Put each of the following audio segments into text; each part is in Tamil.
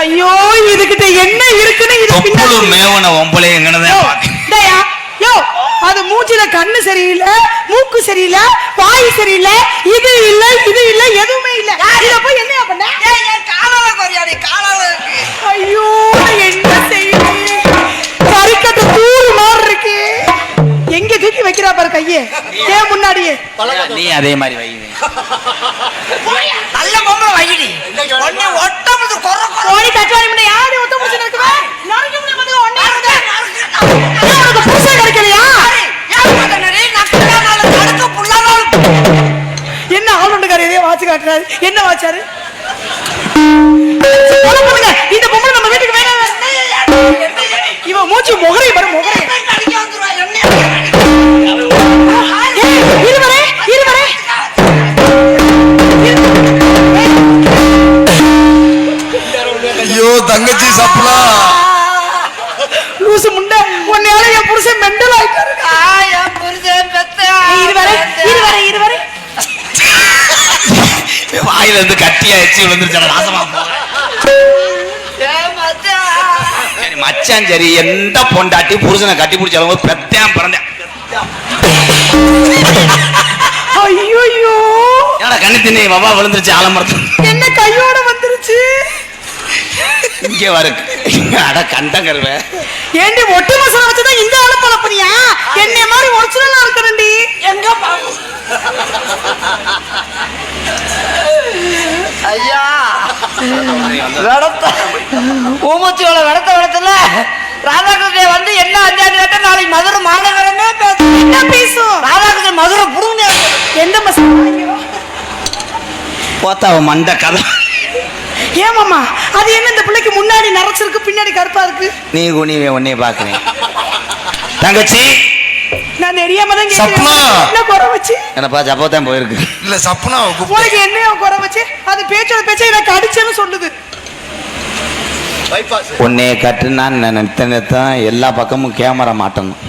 ஐயோ இதுகிட்ட என்ன இருக்குன்னு இது தொப்புளு மேவன ஒம்பளை பாக்க டேயா, யோ அது மூஞ்சில கண்ணு சரியில்லை மூக்கு சரியில்லை வாய் சரியில்லை இது இல்ல இது இல்ல எதுவுமே இல்ல. இத போய் என்ன பண்ண? காலால குறையாடி காலால இருக்கு. ஐயோ என்ன செய்யணும் கறிக்கட்ட தூள் மாதிரி இருக்கு. எங்க தூக்கி வைக்கிறா பாரு கையே? ஏன் முன்னாடியே. நீ அதே மாதிரி வை நல்ல பொம்பளை வைடி ஒண்ணு ஒட்டமுது காட்டுறாரு? என்ன வாச்சாரு இந்த பொம்பளை நம்ம வீட்டுக்கு வேணாம். இவன் மூச்சு முகரை எச்சி விழுந்துருச்சு நாசமா மச்சான் சரி எந்த பொண்டாட்டி புருஷனை கட்டி பிடிச்சாலும் பெத்தேன் பிறந்தேன். ஐயோ என்னடா கண்ணு திண்ணி வவா விழுந்துருச்சு ஆலமரத்து. என்ன கையோட வந்துருச்சு? இங்கே வரு அட கண்டம் கருவே. ஏண்டி ஒட்டு மசாலா வச்சுதான் இந்த ஆளு பழப்பனியா என்னை மாதிரி ஒரிஜினலா இருக்கணும்டி. எங்க ஐயா வெடத்த ஊமச்சியோட வெடத்த வெடத்துல ராதாகிருஷ்ணன் வந்து என்ன அஞ்சாவது கேட்ட நாளைக்கு மதுரை மாநகரமே பேசும் என்ன பேசும்? ராதாகிருஷ்ணன் மதுரை புடுங்க எந்த மசாலா ஐயோ. போத்தா அவன் மண்ட கதை. ஏமாமா அது என்ன இந்த பிள்ளைக்கு முன்னாடி நரைச்சிருக்கு பின்னாடி கருப்பா இருக்கு? நீ குனிவே உன்னைய பாக்குறேன் தங்கச்சி! நான் தெரியாம தான் சப்னா. என்ன குறை வச்சு? என்னப்பா ஜப்போத்தான் போயிருக்கு. இல்ல சப்னா உனக்கு என்ன குறை வச்சு? அது பேச்சோட பேச்ச எனக்கு அடிச்சேன்னு சொல்லுது. உன்னைய கட்டுனான்னு நினைத்தான் எல்லா பக்கமும் கேமரா மாட்டணும்.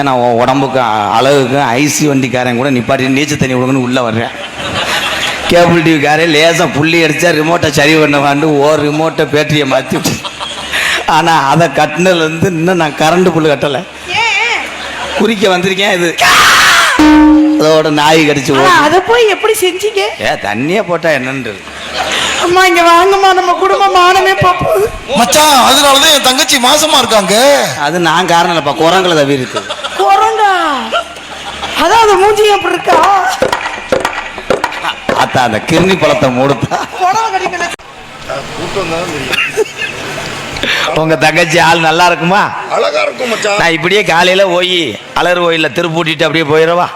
ஏன்னா உடம்புக்கு அழகுக்கும் ஐசி வண்டிக்காரன் கூட நிப்பாட்டி நீச்சல் தண்ணி விடுங்கன்னு உள்ளே வர்றேன். கேபிள் டிவிக்காரன் லேசாக புள்ளி அடித்தா ரிமோட்டை சரி பண்ணுவாண்டு ஓ ரிமோட்டை பேட்டரியை மாற்றி ஆனால் அதை கட்டினதுலேருந்து இன்னும் நான் கரண்ட் புல்லு கட்டலை. குறிக்க வந்திருக்கேன். இது அதோட நாய் கடிச்சு அதை போய் எப்படி செஞ்சீங்க? ஏ தண்ணியை போட்டால் என்னன்றது. அம்மா இங்க வாங்கம்மா நம்ம குடும்பம் மானமே போகுது. மச்சான் அதனாலதான் என் தங்கச்சி மாசமா இருக்காங்க. அது நான் காரணம் இல்லைப்பா குரங்களை தவிர இருக்கு குரங்கா? அதான் அது மூஞ்சி அப்படி இருக்கா? அத்தா அந்த கிருமி பழத்தை மூடுத்தா. புடவை கடிக்கல உங்க தங்கச்சி ஆள் நல்லா இருக்குமா? அழகா இருக்கும் நான் இப்படியே காலையில போய் அலர் கோயிலில் திருப்பூட்டிட்டு அப்படியே போயிடவா?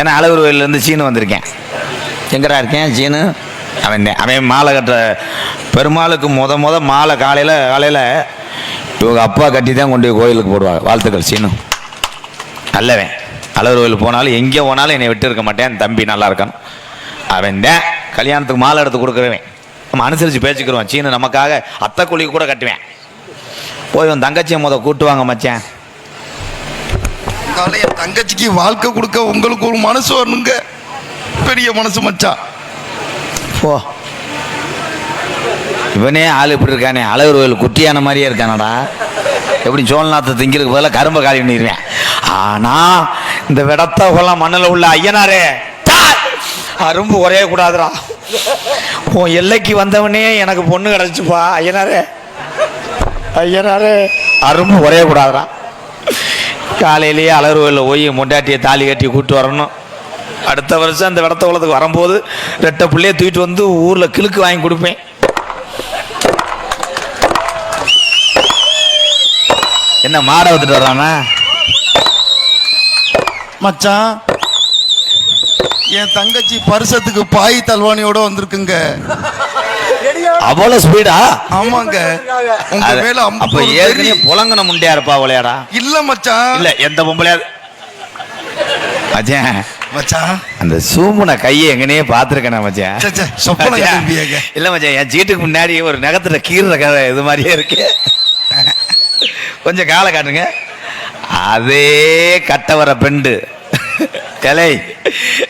ஏன்னா அழகர் கோயில்ல இருந்து சீனு வந்திருக்கேன். எங்கடா இருக்கேன் சீனு? அவன் அவன் மாலை கட்டுற பெருமாளுக்கு முத முத மாலை காலையில் காலையில் இவங்க அப்பா கட்டி தான் கொண்டு போய் கோயிலுக்கு போடுவாங்க. வாழ்த்துக்கள் சீனு. நல்லவன். அழகர் கோயில் போனாலும் எங்கே போனாலும் என்னை விட்டு இருக்க மாட்டேன். தம்பி நல்லா இருக்கான். அவன் தான் கல்யாணத்துக்கு மாலை எடுத்து கொடுக்குறவன். நம்ம அனுசரித்து பேசிக்கிறோம் சீனு நமக்காக அத்தை குழிக்கு கூட கட்டுவேன். போய் உன் தங்கச்சியை முத கூட்டுவாங்க மச்சான். என் தங்கச்சிக்கு வாழ்க்கை கொடுக்க உங்களுக்கு ஒரு மனசு வரணுங்க. பெரிய மனசு மச்சான். போ. இவனே ஆள் இப்படி இருக்கானே. அழகர் கோயில் குட்டியான மாதிரியே இருக்கானடா. எப்படி சோழநாத்தை திங்கிறதுக்கு பதிலாக கரும்பை காலி பண்ணிடுவேன். ஆனா இந்த விடத்த கொல்லாம் மண்ணில் உள்ள ஐயனாரே! அரும்பு ஒரே கூடாதுடா உன் எல்லைக்கு வந்தவனே எனக்கு பொண்ணு கிடச்சிப்பா ஐயனாரே. ஐயனாரே. அரும்பு ஒரே கூடாதுடா காலையிலேயே அழகர் போய் முண்டாட்டியை தாலி கட்டி கூப்பிட்டு வரணும். அடுத்த வருஷம் அந்த விடத்த குளத்துக்கு வரும்போது ரெட்டை பிள்ளைய தூக்கிட்டு வந்து ஊரில் கிழுக்கு வாங்கி கொடுப்பேன். என்ன மாடை வந்துட்டு வர்றானா? மச்சான் என் தங்கச்சி பரிசத்துக்கு பாய் தல்வானியோட வந்திருக்குங்க. அவ்வளோ ஸ்பீடா ஆமாங்க. உங்க மேல அப்ப ஏற்கனவே புலங்கன முண்டையா இருப்பா விளையாடா இல்ல மச்சான். இல்ல எந்த பொம்பளையாவது மச்சான். மச்சான். அந்த சூமுன கையை எங்கனே பார்த்துருக்கேன் மச்சான். இல்ல மச்சான் என் சீட்டுக்கு முன்னாடி ஒரு நகத்துல கீறுற கதை இது மாதிரியே இருக்கு. கொஞ்சம் காலை காட்டுங்க. அதே கட்ட வர பெண்டு. கலை.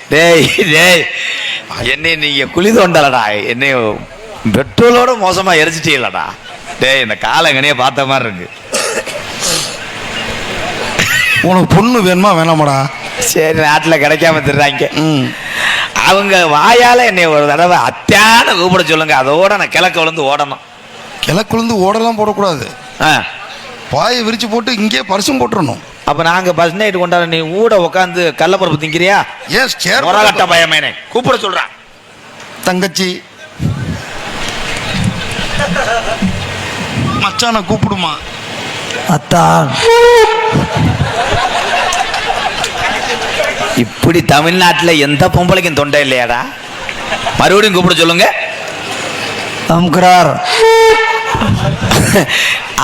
டேய் டேய். என்னை நீங்க குழி தோண்டலடா. என்னை பெட்ரோலோட மோசமா எரிச்சிட்டீங்களடா. டேய் இந்த காலங்கனையே பார்த்த மாதிரி இருக்கு. உனக்கு பொண்ணு வேணுமா வேணாமாடா? சரி நாட்டில் கிடைக்காம திடுறாங்க ம். அவங்க வாயால என்னை ஒரு தடவை அத்தியான கூப்பிட சொல்லுங்க. அதோட நான் கிழக்க விழுந்து ஓடணும். கிழக்குழுந்து ஓடலாம் போடக்கூடாது. ஆ. பாயை விரிச்சு போட்டு இங்கேயே பரிசும் போட்டுறணும். அப்ப நாங்க பஸ் நைட் கொண்டாட நீ ஊட உட்காந்து கள்ளப்பருப்பு திங்கிறியா? ஏன் சேர் முறகட்ட பயமேனே. கூப்பிட சொல்றான் தங்கச்சி. மச்சானை கூப்பிடுமா? அத்தான் இப்படி தமிழ்நாட்டுல எந்த பொம்பளைக்கும் தொண்டை இல்லையாடா? மறுபடியும் கூப்பிட சொல்லுங்க. அம்கிறார்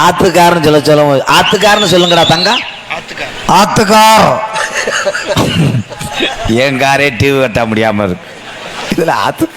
ஆத்துக்காரன்னு சொல்ல சொல்ல ஆத்துக்காரன்னு சொல்லுங்கடா தங்கம். ஆத்துக்கார். என் காரே டிவி கட்ட முடியாம இருக்கு. இதுல ஆத்து